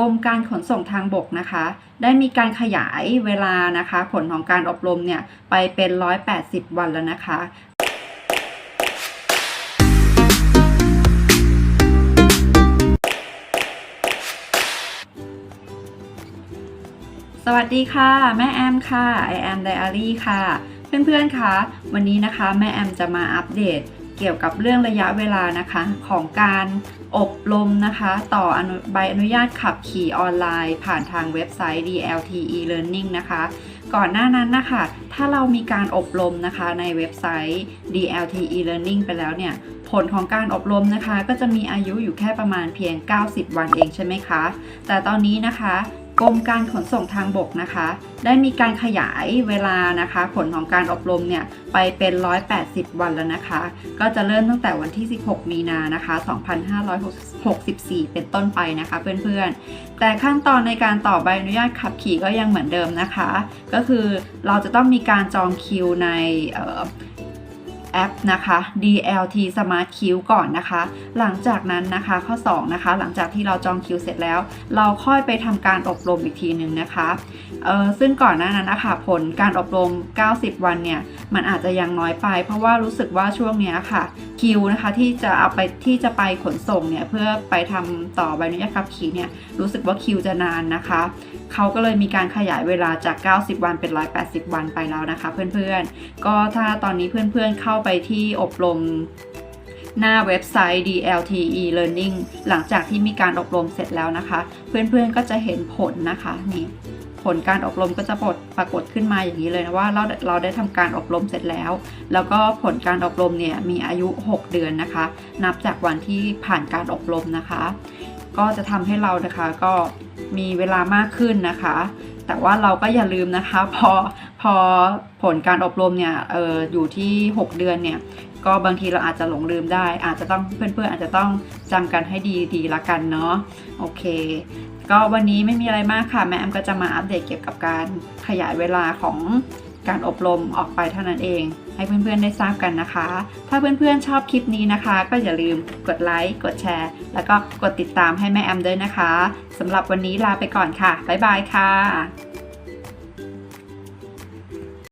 กรมการขนส่งทางบกนะคะ ได้มีการขยายเวลานะคะ ผลของการอบรมเนี่ยไปเป็น 180 วันแล้วนะคะสวัสดีค่ะ แม่แอมค่ะ I am Diary ค่ะ เพื่อนๆคะวันนี้นะคะ แม่แอมจะมาอัปเดต เกี่ยวกับเรื่องระยะเวลานะคะ ของการอบรมนะคะ ต่ออใบอนุญาตขับขี่ออนไลน์ ผ่านทางเว็บไซต์ DLT e-learning นะคะ ก่อนหน้านั้นนะคะ ถ้าเรามีการอบรมนะคะในเว็บไซต์ DLT e-learning ไปแล้วเนี่ย ผลของการอบรมนะคะ ก็จะมีอายุอยู่แค่ประมาณเพียง 90 วันเองใช่ไหมคะ แต่ตอนนี้นะคะ กรมการขนส่งทางบกนะคะ ได้มีการขยายเวลานะคะ ผลของการอบรมเนี่ยไปเป็น 180 วันแล้วนะคะ ก็จะเริ่มตั้งแต่วันที่ 16 มีนานะคะ 2564 เป็นต้นไปนะคะเพื่อนๆ แต่ขั้นตอนในการต่อใบอนุญาตขับขี่ก็ยังเหมือนเดิมนะคะ ก็คือเราจะต้องมีการจองคิวใน แอปนะคะ DLT Smart Queue ก่อนนะคะ หลังจากนั้นนะคะข้อ 2 นะคะ หลังจากที่เราจองคิวเสร็จแล้ว เราค่อยไปทำการอบรมอีกทีหนึ่งนะคะเอ่อซึ่งก่อนหน้านั้นนะคะผลการอบรม 90 วันเนี่ย มันอาจจะยังน้อยไป เพราะว่ารู้สึกว่าช่วงเนี้ยค่ะ คิวนะคะที่จะเอาไปที่จะไปขนส่งเนี่ยเพื่อไปทำต่อใบอนุญาตขับขี่เนี่ยรู้สึกว่าคิวจะนานนะคะเขาก็เลยมีการขยายเวลาจาก 90 วันเป็น 180 วันไปแล้วนะคะ เพื่อนๆ ก็ถ้าตอนนี้เพื่อนๆเข้าไปที่อบรม หน้าเว็บไซต์ DLT e-learning หลังจากที่มีการอบรมเสร็จแล้วนะคะ เพื่อนๆก็จะเห็นผลนะคะนี่ผลการอบรมก็จะปรากฏขึ้นมาอย่างนี้เลยนะว่าเราเราได้ทำการอบรมเสร็จแล้ว แล้วก็ผลการอบรมเนี่ยมีอายุ 6 เดือนนะคะ นับจากวันที่ผ่านการอบรมนะคะ ก็จะทำให้เรานะคะก็มีเวลามากขึ้นนะคะ แต่ว่าเราก็อย่าลืมนะคะ พอ พอผลการอบรมเนี่ยเอออยู่ที่ 6 เดือนเนี่ยก็บางทีเราอาจจะหลงลืมได้ อาจจะต้องเพื่อนๆ อาจจะต้องจำกันให้ดีๆละกันเนาะโอเค ก็วันนี้ไม่มีอะไรมากค่ะ แม่แอมก็จะมาอัปเดตเกี่ยวกับการขยายเวลาของการอบรมออกไปเท่านั้นเอง ให้เพื่อนๆได้ทราบกันนะคะ ถ้าเพื่อนๆชอบคลิปนี้นะคะ ก็อย่าลืมกดไลค์กดแชร์ แล้วก็กดติดตามให้แม่แอมด้วยนะคะสำหรับวันนี้ลาไปก่อนค่ะบ๊ายบายค่ะ